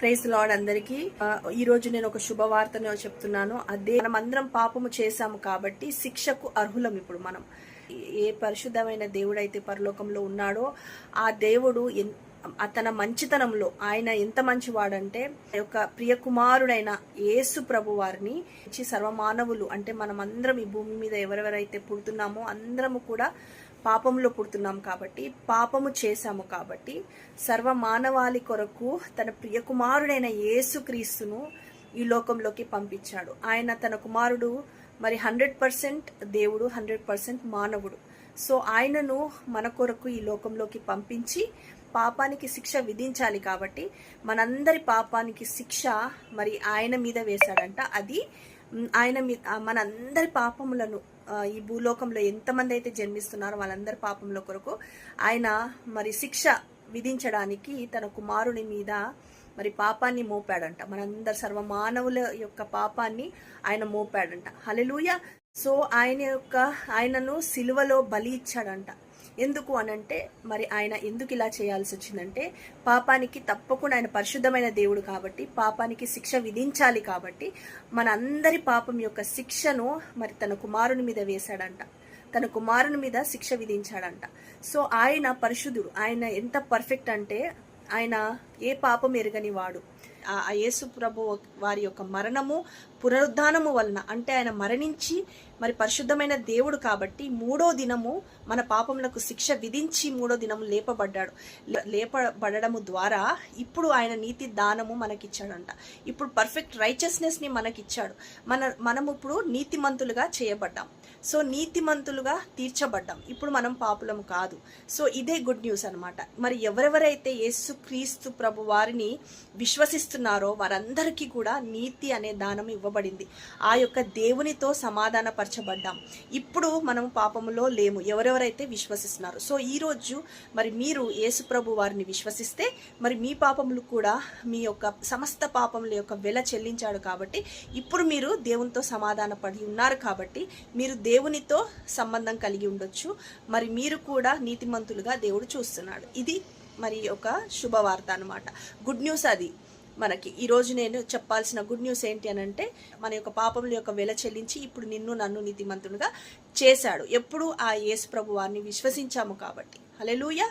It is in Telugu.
ప్రైజ్ లాడ్ అందరికి. ఈ రోజు నేను ఒక శుభవార్తను చెప్తున్నాను. అదే మనం అందరం పాపము చేశాము కాబట్టి శిక్షకు అర్హులం ఇప్పుడు మనం. ఏ పరిశుద్ధమైన దేవుడైతే పరలోకంలో ఉన్నాడో ఆ దేవుడు తన మంచితనంలో ఆయన ఎంత మంచివాడంటే యొక్క ప్రియ కుమారుడైన యేసు ప్రభు వారిని ఇచ్చి సర్వమానవులు అంటే మనం అందరం ఈ భూమి మీద ఎవరెవరైతే పుడుతున్నామో అందరము కూడా పాపంలో పుడుతున్నాం కాబట్టి పాపము చేశాము కాబట్టి సర్వ మానవాళి కొరకు తన ప్రియకుమారుడైన యేసుక్రీస్తును ఈ లోకంలోకి పంపించాడు. ఆయన తన కుమారుడు మరి హండ్రెడ్ పర్సెంట్ దేవుడు హండ్రెడ్ పర్సెంట్ మానవుడు. సో ఆయనను మన కొరకు ఈ లోకంలోకి పంపించి పాపానికి శిక్ష విధించాలి కాబట్టి మనందరి పాపానికి శిక్ష మరి ఆయన మీద వేశాడంట. అది ఆయన మీ మనందరి పాపములను ఈ భూలోకంలో ఎంతమంది అయితే జన్మిస్తున్నారో వాళ్ళందరి పాపముల కొరకు ఆయన మరి శిక్ష విధించడానికి తన కుమారుని మీద మరి పాపాన్ని మోపాడంట. మనందరి సర్వమానవుల యొక్క పాపాన్ని ఆయన మోపాడంట. హలెలూయ సో ఆయన యొక్క ఆయనను సిలువలో బలి ఇచ్చాడంట. ఎందుకు అనంటే మరి ఆయన ఎందుకు ఇలా చేయాల్సి వచ్చిందంటే పాపానికి తప్పకుండా ఆయన పరిశుద్ధమైన దేవుడు కాబట్టి పాపానికి శిక్ష విధించాలి కాబట్టి మన అందరి పాపం యొక్క శిక్షను మరి తన కుమారుని మీద వేశాడంట. తన కుమారుని మీద శిక్ష విధించాడంట. సో ఆయన పరిశుద్ధుడు. ఆయన ఎంత పర్ఫెక్ట్ అంటే ఆయన ఏ పాపం ఎరగని వాడు ఆ యేసు ప్రభు వారి యొక్క మరణము పునరుద్ధానము వలన అంటే ఆయన మరణించి మరి పరిశుద్ధమైన దేవుడు కాబట్టి మూడో దినము మన పాపములకు శిక్ష విధించి మూడో దినము లేపబడ్డాడు. లే- లేపబడము ద్వారా ఇప్పుడు ఆయన నీతి దానము మనకిచ్చాడంట. ఇప్పుడు పర్ఫెక్ట్ రైచస్నెస్ని మనకిచ్చాడు. మన మనం ఇప్పుడు నీతిమంతులుగా చేయబడ్డాం. సో నీతిమంతులుగా తీర్చబడ్డాం. ఇప్పుడు మనం పాపులము కాదు. సో ఇదే గుడ్ న్యూస్ అనమాట మరి ఎవరెవరైతే యేసు క్రీస్తు ప్రభు వారిని విశ్వసిస్తున్నారో వారందరికీ కూడా నీతి అనే దానం ఇవ్వబడింది. ఆ యొక్క దేవునితో సమాధానపరచబడ్డాం. ఇప్పుడు మనం పాపములో లేము. ఎవరెవరైతే విశ్వసిస్తున్నారు. సో ఈ రోజు మరి మీరు యేసుప్రభు వారిని విశ్వసిస్తే మరి మీ పాపములు కూడా మీ యొక్క సమస్త పాపముల యొక్క వెల చెల్లించాడు కాబట్టి ఇప్పుడు మీరు దేవునితో సమాధానపడి ఉన్నారు కాబట్టి మీరు దేవునితో సంబంధం కలిగి ఉండొచ్చు. మరి మీరు కూడా నీతిమంతులుగా దేవుడు చూస్తున్నాడు. ఇది మరి ఒక శుభవార్త అనమాట గుడ్ న్యూస్ అది. మనకి ఈ రోజు నేను చెప్పాల్సిన గుడ్ న్యూస్ ఏంటి అని అంటే మన యొక్క పాపముల యొక్క వెల చెల్లించి ఇప్పుడు నిన్ను నన్ను నీతిమంతునిగా చేశాడు. ఎప్పుడు ఆ యేసు ప్రభు వారిని విశ్వసించాము కాబట్టి. హల్లెలూయా